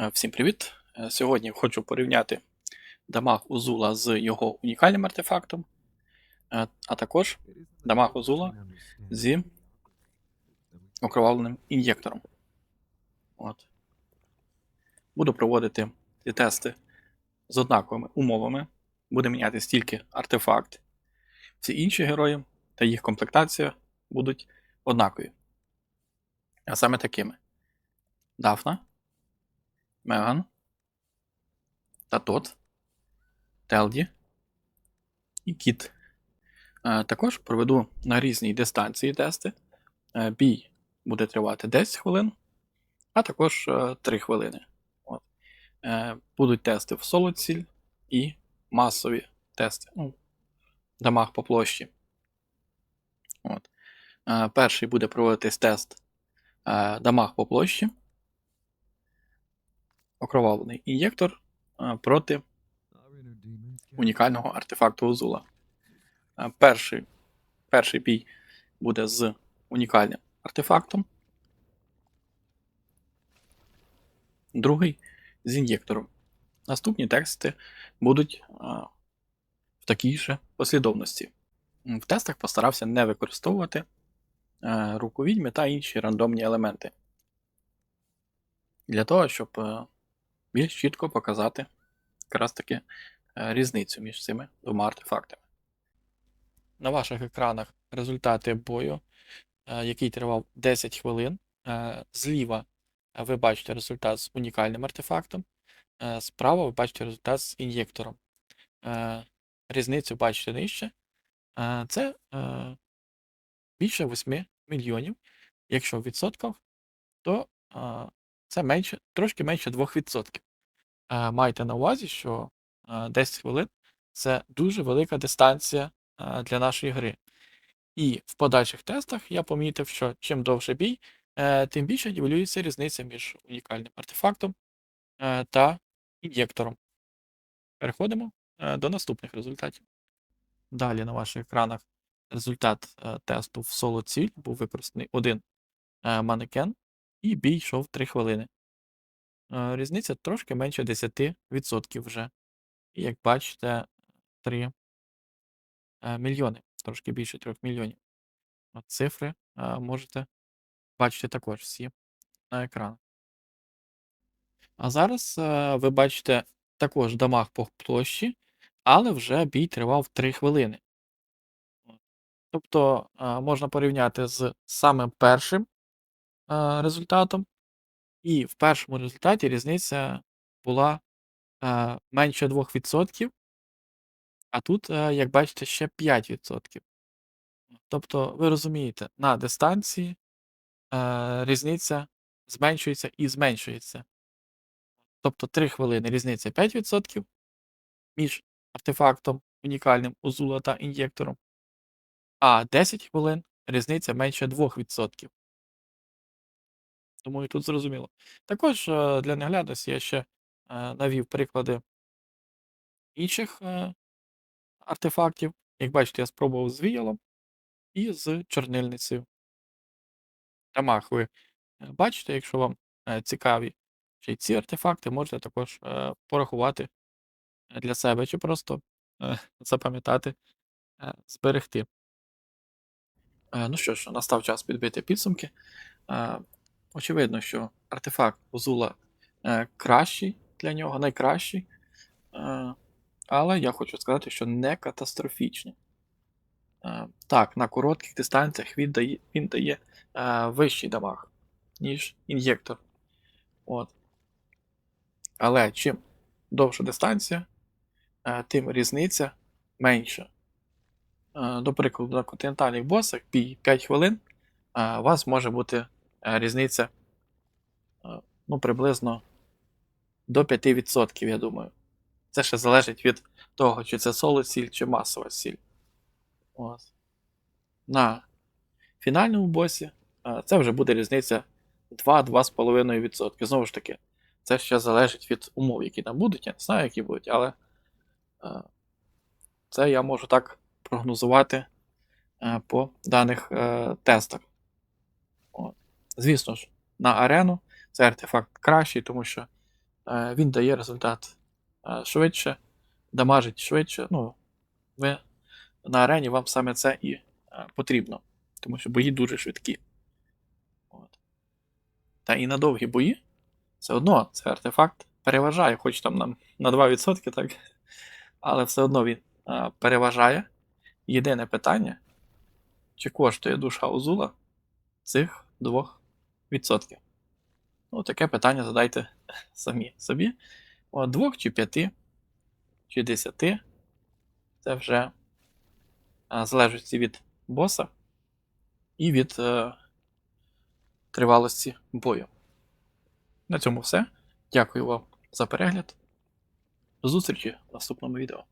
Е, Всім привіт! Е, Сьогодні хочу порівняти дамаг Узула з його унікальним артефактом, е, а також дамаг Узула зі окровавленим ін'єктором. От. Буду проводити ці тести з однаковими умовами. Буде міняти стільки артефакт. Всі інші герої та їх комплектація будуть однакові. А саме такими: Дафна. Меган та Тот, Телді і Кіт. Е, Також проведу на різній дистанції тести. Е, Бій буде тривати 10 хвилин, а також е, 3 хвилини. От. Е, Будуть тести в соло-ціль і масові тести. Ну, дамаг по площі. От. Е, Перший буде проводитись тест е, дамаг по площі окровавлений ін'єктор е, проти унікального артефакту Озула. Е, Перший, перший бій буде з унікальним артефактом, другий з ін'єктором. Наступні тексти будуть е, в такій же послідовності. В тестах постарався не використовувати руку відьми та інші рандомні елементи. Для того, щоб більш чітко показати якраз таки е, різницю між цими двома артефактами. На ваших екранах результати бою, е, який тривав 10 хвилин. Е, Зліва ви бачите результат з унікальним артефактом, справа ви бачите результат з ін'єктором. Різницю бачите нижче. Це більше 8 мільйонів. Якщо в відсотках, то це менше, трошки менше 2%. Е, Майте на увазі, що е, 10 хвилин це дуже велика дистанція е, для нашої гри. І в подальших тестах я помітив, що чим довше бій, е, тим більше нівелюється різниця між унікальним артефактом е, та ін'єктором. Переходимо е, до наступних результатів. Далі на ваших екранах результат е, тесту в соло ціль був використаний один е, манекен, і бій йшов 3 хвилини. Е, Різниця трошки менше 10% вже. І як бачите, 3 е, мільйони, трошки більше 3 мільйонів. От Цифри е, можете бачити також всі на екранах. А зараз е, ви бачите також дамаг по площі, але вже бій тривав 3 хвилини. Тобто е, можна порівняти з самим першим е, результатом. І в першому результаті різниця була менше 2%, а тут, е, як бачите, ще 5%. Тобто, ви розумієте, на дистанції е, різниця зменшується і зменшується. Тобто 3 хвилини різниця 5% між артефактом унікальним Узула та ін'єктором, а 10 хвилин різниця менше 2%. Тому і тут зрозуміло. Також е, для наглядності я ще е, навів приклади інших е, артефактів. Як бачите, я спробував з віялом і з чорнильницею. Тамах ви бачите, якщо вам цікаві ще й ці артефакти, можете також порахувати для себе чи просто запам'ятати, зберегти. Ну що ж, настав час підбити підсумки. Очевидно, що артефакт Озула е, кращий для нього, найкращий. Е, але я хочу сказати, що не катастрофічний. Е, так, на коротких дистанціях він дає, він дає е, вищий дамаг, ніж ін'єктор. От. Але чим довша дистанція, е, тим різниця менша. Е, до прикладу, на континентальних босах бій 5 хвилин, е, у вас може бути різниця е, ну, приблизно до 5%, я думаю. Це ще залежить від того, чи це соло сіль, чи масова сіль. Ось. На фінальному босі е, це вже буде різниця 2-2,5%. Знову ж таки, це ще залежить від умов, які там будуть. Я не знаю, які будуть, але е, це я можу так прогнозувати е, по даних е, тестах. Звісно ж, на арену цей артефакт кращий, тому що Е, він дає результат е, швидше, дамажить швидше. Ну, ви на арені вам саме це і е, потрібно, тому що бої дуже швидкі. От. Та і на довгі бої все одно цей артефакт переважає, хоч там нам на 2%, так, але все одно він е, переважає. Єдине питання, чи коштує душа Озула цих 2%. Ну, таке питання задайте самі собі. От двох чи п'яти, чи десяти. Це вже а, залежить від боса і від е, тривалості бою. На цьому все. Дякую вам за перегляд. До зустрічі в наступному відео.